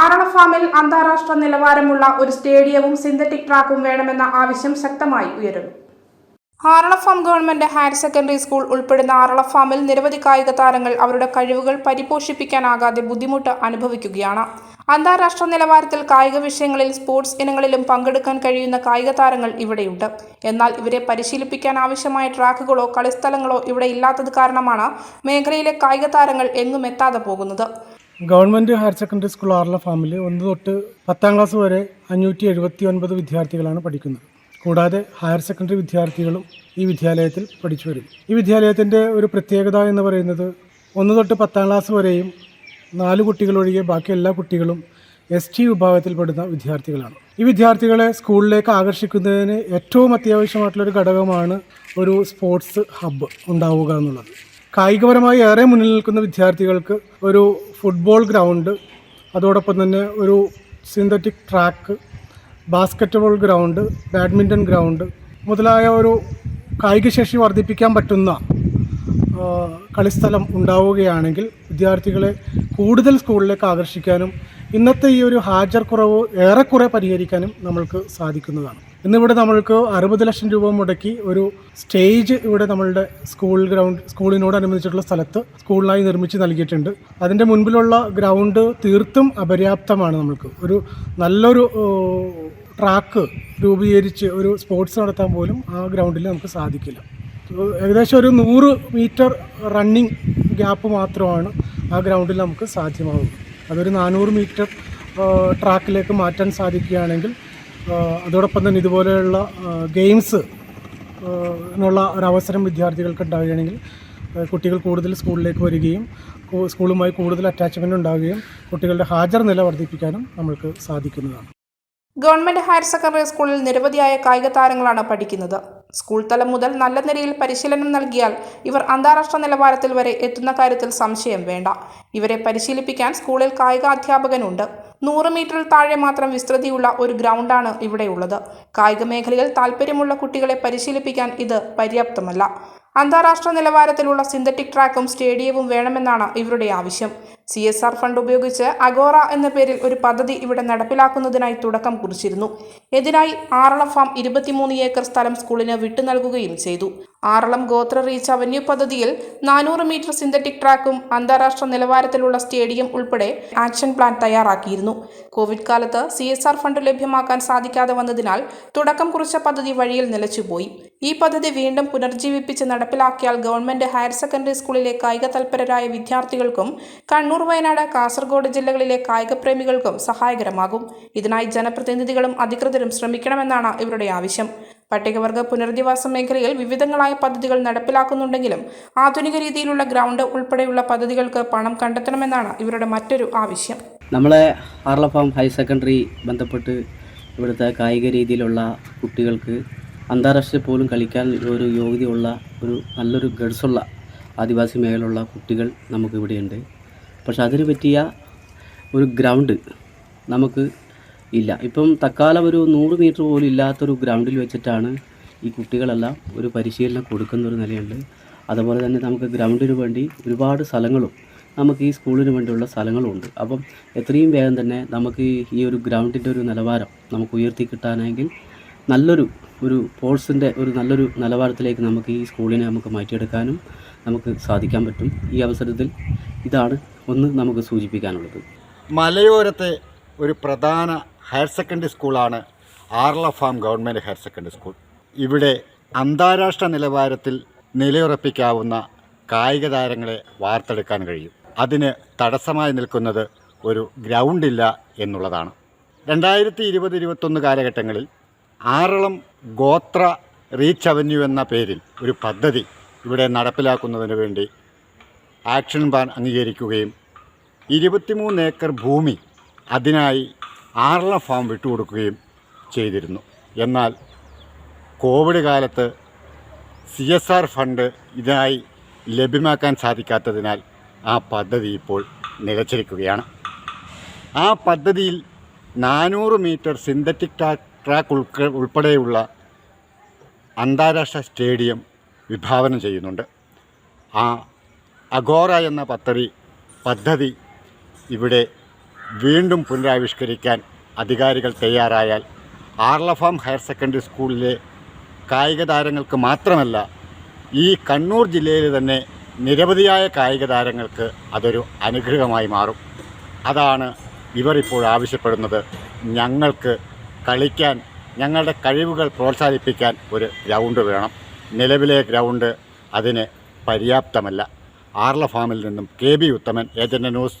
ആറള ഫാമിൽ അന്താരാഷ്ട്ര നിലവാരമുള്ള ഒരു സ്റ്റേഡിയവും സിന്തറ്റിക് ട്രാക്കും വേണമെന്ന ആവശ്യം ശക്തമായി ഉയരുന്നു. Aralam farm government higher secondary school ഉൾപ്പെടുന്ന ആറള ഫാമിൽ നിരവധി കായിക താരങ്ങൾ അവരുടെ കഴിവുകൾ പരിപോഷിപ്പിക്കാനാകാതെ ബുദ്ധിമുട്ട് അനുഭവിക്കുകയാണ്. അന്താരാഷ്ട്ര നിലവാരത്തിൽ കായിക വിഷയങ്ങളിൽ സ്പോർട്സ് ഇനങ്ങളിലും പങ്കെടുക്കാൻ കഴിയുന്ന കായിക താരങ്ങൾ ഇവിടെയുണ്ട്. എന്നാൽ ഇവരെ പരിശീലിപ്പിക്കാൻ ആവശ്യമായ ട്രാക്കുകളോ കളിസ്ഥലങ്ങളോ ഇവിടെ ഇല്ലാത്തത് കാരണമാണ് മേഖലയിലെ കായിക താരങ്ങൾ എങ്ങും എത്താതെ പോകുന്നത്. Government higher secondary school Aralam ഫാമിൽ ഒന്ന് തൊട്ട് പത്താം ക്ലാസ് വരെ അഞ്ഞൂറ്റി എഴുപത്തി ഒൻപത് വിദ്യാർത്ഥികളാണ് പഠിക്കുന്നത്. കൂടാതെ ഹയർ സെക്കൻഡറി വിദ്യാർത്ഥികളും ഈ വിദ്യാലയത്തിൽ പഠിച്ചു വരും. ഈ വിദ്യാലയത്തിന്റെ ഒരു പ്രത്യേകത എന്ന് പറയുന്നത് ഒന്ന് തൊട്ട് പത്താം ക്ലാസ് വരെയും നാല് കുട്ടികളൊഴികെ ബാക്കി എല്ലാ കുട്ടികളും എസ് ടി വിഭാഗത്തിൽപ്പെടുന്ന വിദ്യാർത്ഥികളാണ്. ഈ വിദ്യാർത്ഥികളെ സ്കൂളിലേക്ക് ആകർഷിക്കുന്നതിന് ഏറ്റവും അത്യാവശ്യമായിട്ടുള്ളൊരു ഘടകമാണ് ഒരു സ്പോർട്സ് ഹബ്ബ് ഉണ്ടാവുക എന്നുള്ളത്. കായികപരമായി ഏറെ മുന്നിൽ നിൽക്കുന്ന വിദ്യാർത്ഥികൾക്ക് ഒരു ഫുട്ബോൾ ഗ്രൗണ്ട് അതോടൊപ്പം തന്നെ ഒരു synthetic track basketball ground badminton ground മുതലായ ഒരു കായികശേഷി വർദ്ധിപ്പിക്കാൻ പറ്റുന്ന കളിസ്ഥലം ഉണ്ടാവുകയാണെങ്കിൽ വിദ്യാർത്ഥികളെ കൂടുതൽ സ്കൂളിലേക്ക് ആകർഷിക്കാനും ഇന്നത്തെ ഈ ഒരു ഹാജർ കുറവ് ഏറെക്കുറെ പരിഹരിക്കാനും നമ്മൾക്ക് സാധിക്കുന്നതാണ്. ഇന്നിവിടെ നമ്മൾക്ക് അറുപത് ലക്ഷം രൂപ മുടക്കി ഒരു സ്റ്റേജ് ഇവിടെ നമ്മളുടെ സ്കൂൾ ഗ്രൗണ്ട് സ്കൂളിനോടനുബന്ധിച്ചിട്ടുള്ള സ്ഥലത്ത് സ്കൂളിനായി നിർമ്മിച്ച് നൽകിയിട്ടുണ്ട്. അതിന്റെ മുൻപിലുള്ള ഗ്രൗണ്ട് തീർത്തും അപര്യാപ്തമാണ് നമ്മൾക്ക്. ഒരു നല്ലൊരു ട്രാക്ക് രൂപീകരിച്ച് ഒരു സ്പോർട്സ് നടത്താൻ പോലും ആ ഗ്രൗണ്ടിൽ നമുക്ക് സാധിക്കില്ല. ഏകദേശം ഒരു നൂറ് മീറ്റർ റണ്ണിങ് ഗ്യാപ്പ് മാത്രമാണ് ആ ഗ്രൗണ്ടിൽ നമുക്ക് സാധ്യമാകുന്നത് അതൊരു നാനൂറ് മീറ്റർ ട്രാക്കിലേക്ക് മാറ്റാൻ സാധിക്കുകയാണെങ്കിൽ അതോടൊപ്പം തന്നെ ഇതുപോലെയുള്ള ഗെയിംസ് എന്നുള്ള ഒരവസരം വിദ്യാർത്ഥികൾക്ക് ഉണ്ടാവുകയാണെങ്കിൽ കുട്ടികൾ കൂടുതൽ സ്കൂളിലേക്ക് വരികയും സ്കൂളുമായി കൂടുതൽ അറ്റാച്ച്മെന്റ് ഉണ്ടാവുകയും കുട്ടികളുടെ ഹാജർ നില വർദ്ധിപ്പിക്കാനും നമ്മൾക്ക് സാധിക്കുന്നതാണ്. ഗവൺമെന്റ് ഹയർ സെക്കൻഡറി സ്കൂളിൽ നിരവധിയായ കായിക താരങ്ങളാണ് പഠിക്കുന്നത്. സ്കൂൾ തലം മുതൽ നല്ല നിലയിൽ പരിശീലനം നൽകിയാൽ ഇവർ അന്താരാഷ്ട്ര നിലവാരത്തിൽ വരെ എത്തുന്ന കാര്യത്തിൽ സംശയം വേണ്ട. ഇവരെ പരിശീലിപ്പിക്കാൻ സ്കൂളിൽ കായിക അധ്യാപകനുണ്ട്. നൂറ് മീറ്ററിൽ താഴെ മാത്രം വിസ്തൃതിയുള്ള ഒരു ഗ്രൗണ്ടാണ് ഇവിടെയുള്ളത്. കായിക മേഖലയിൽ താല്പര്യമുള്ള കുട്ടികളെ പരിശീലിപ്പിക്കാൻ ഇത് പര്യാപ്തമല്ല. അന്താരാഷ്ട്ര നിലവാരത്തിലുള്ള സിന്തറ്റിക് ട്രാക്കും സ്റ്റേഡിയവും വേണമെന്നാണ് ഇവരുടെ ആവശ്യം. സി എസ് ആർ ഫണ്ട് ഉപയോഗിച്ച് അഗോറ എന്ന പേരിൽ ഒരു പദ്ധതി ഇവിടെ നടപ്പിലാക്കുന്നതിനായി തുടക്കം കുറിച്ചിരുന്നു. ഇതിനായി ആറളം ഫാം ഇരുപത്തിമൂന്ന് ഏക്കർ സ്ഥലം സ്കൂളിന് വിട്ടു നൽകുകയും ചെയ്തു. ആറളം ഗോത്ര റീച്ച് അവന്യൂ പദ്ധതിയിൽ നാനൂറ് മീറ്റർ സിന്തറ്റിക് ട്രാക്കും അന്താരാഷ്ട്ര നിലവാരത്തിലുള്ള സ്റ്റേഡിയം ഉൾപ്പെടെ ആക്ഷൻ പ്ലാൻ തയ്യാറാക്കിയിരുന്നു. കോവിഡ് കാലത്ത് സി എസ് ആർ ഫണ്ട് ലഭ്യമാക്കാൻ സാധിക്കാതെ വന്നതിനാൽ തുടക്കം കുറിച്ച പദ്ധതി വഴിയിൽ നിലച്ചുപോയി. ഈ പദ്ധതി വീണ്ടും പുനർജീവിപ്പിച്ച് നടപ്പിലാക്കിയാൽ ഗവൺമെന്റ് ഹയർ സെക്കൻഡറി സ്കൂളിലെ കായിക തൽപരരായ വിദ്യാർത്ഥികൾക്കും കണ്ണൂർ വയനാട് കാസർഗോഡ് ജില്ലകളിലെ കായിക പ്രേമികൾക്കും സഹായകരമാകും. ഇതിനായി ജനപ്രതിനിധികളും അധികൃതരും ശ്രമിക്കണമെന്നാണ് ഇവരുടെ ആവശ്യം. പട്ടികവർഗ പുനരധിവാസ മേഖലയിൽ വിവിധങ്ങളായ പദ്ധതികൾ നടപ്പിലാക്കുന്നുണ്ടെങ്കിലും ആധുനിക രീതിയിലുള്ള ഗ്രൗണ്ട് ഉൾപ്പെടെയുള്ള പദ്ധതികൾക്ക് പണം കണ്ടെത്തണമെന്നാണ് ഇവരുടെ മറ്റൊരു ആവശ്യം. നമ്മളെ ആർലഫാം ഹയർ സെക്കൻഡറി ബന്ധപ്പെട്ട് ഇവിടുത്തെ കായിക രീതിയിലുള്ള കുട്ടികൾക്ക് അന്താരാഷ്ട്ര പോലും കളിക്കാൻ ഒരു യോഗ്യതയുള്ള ഒരു നല്ലൊരു ഗഡ്സുള്ള ആദിവാസി മേഖലയുള്ള കുട്ടികൾ നമുക്കിവിടെയുണ്ട്. പക്ഷെ അതിന് പറ്റിയ ഒരു ഗ്രൗണ്ട് നമുക്ക് ഇല്ല. ഇപ്പം തക്കാലം ഒരു നൂറ് മീറ്റർ പോലും ഇല്ലാത്തൊരു ഗ്രൗണ്ടിൽ വെച്ചിട്ടാണ് ഈ കുട്ടികളെല്ലാം ഒരു പരിശീലനം കൊടുക്കുന്ന ഒരു നിലയുണ്ട്. അതുപോലെ തന്നെ നമുക്ക് ഗ്രൗണ്ടിന് വേണ്ടി ഒരുപാട് സ്ഥലങ്ങളും നമുക്ക് ഈ സ്കൂളിന് വേണ്ടിയുള്ള സ്ഥലങ്ങളും ഉണ്ട് അപ്പം എത്രയും വേഗം തന്നെ നമുക്ക് ഈ ഒരു ഗ്രൗണ്ടിന്റെ ഒരു നിലവാരം നമുക്ക് ഉയർത്തി കിട്ടാനെങ്കിൽ നല്ലൊരു ഒരു സ്പോർട്സിന്റെ ഒരു നല്ലൊരു നിലവാരത്തിലേക്ക് നമുക്ക് ഈ സ്കൂളിനെ നമുക്ക് മാറ്റിയെടുക്കാനും നമുക്ക് സാധിക്കാൻ പറ്റും. ഈ അവസരത്തിൽ ഇതാണ് ഒന്ന് നമുക്ക് സൂചിപ്പിക്കാനുള്ളത്. മലയോരത്തെ ഒരു പ്രധാന ഹയർ സെക്കൻഡറി സ്കൂളാണ് Aralam farm government higher secondary school. ഇവിടെ അന്താരാഷ്ട്ര നിലവാരത്തിൽ നിലയുറപ്പിക്കാവുന്ന കായിക താരങ്ങളെ വാർത്തെടുക്കാൻ കഴിയും. അതിന് തടസ്സമായി നിൽക്കുന്നത് ഒരു ഗ്രൗണ്ടില്ല എന്നുള്ളതാണ്. രണ്ടായിരത്തി ഇരുപത് ഇരുപത്തൊന്ന് കാലഘട്ടങ്ങളിൽ ആറളം ഗോത്ര റീച്ച് അവന്യൂ എന്ന പേരിൽ ഒരു പദ്ധതി ഇവിടെ നടപ്പിലാക്കുന്നതിന് വേണ്ടി ആക്ഷൻ പ്ലാൻ അംഗീകരിക്കുകയും ഇരുപത്തിമൂന്ന് ഏക്കർ ഭൂമി അതിനായി ആറളം ഫാം വിട്ടുകൊടുക്കുകയും ചെയ്തിരുന്നു. എന്നാൽ കോവിഡ് കാലത്ത് സി എസ് ആർ ഫണ്ട് ഇതിനായി ലഭ്യമാക്കാൻ സാധിക്കാത്തതിനാൽ ആ പദ്ധതി ഇപ്പോൾ നിലച്ചിരിക്കുകയാണ്. ആ പദ്ധതിയിൽ നാനൂറ് മീറ്റർ സിന്തറ്റിക് ട്രാക്ക് ഉൾക്ക ഉൾപ്പെടെയുള്ള അന്താരാഷ്ട്ര സ്റ്റേഡിയം വിഭാവനം ചെയ്യുന്നുണ്ട്. ആ അഗോറ എന്ന പദ്ധതി പദ്ധതി ഇവിടെ വീണ്ടും പുനരാവിഷ്കരിക്കാൻ അധികാരികൾ തയ്യാറായാൽ ആർലഫാം ഹയർ സെക്കൻഡറി സ്കൂളിലെ കായിക താരങ്ങൾക്ക് മാത്രമല്ല ഈ കണ്ണൂർ ജില്ലയിൽ തന്നെ നിരവധിയായ കായിക താരങ്ങൾക്ക് അതൊരു അനുഗ്രഹമായി മാറും. അതാണ് ഇവർ ഇപ്പോൾ ആവശ്യപ്പെടുന്നത്. ഞങ്ങൾക്ക് കളിക്കാൻ ഞങ്ങളുടെ കഴിവുകൾ പ്രോത്സാഹിപ്പിക്കാൻ ഒരു ഗ്രൗണ്ട് വേണം. നിലവിലെ ഗ്രൗണ്ട് അതിന് പര്യാപ്തമല്ല. ആർല ഫാമിൽ നിന്നും K B Uthaman agent news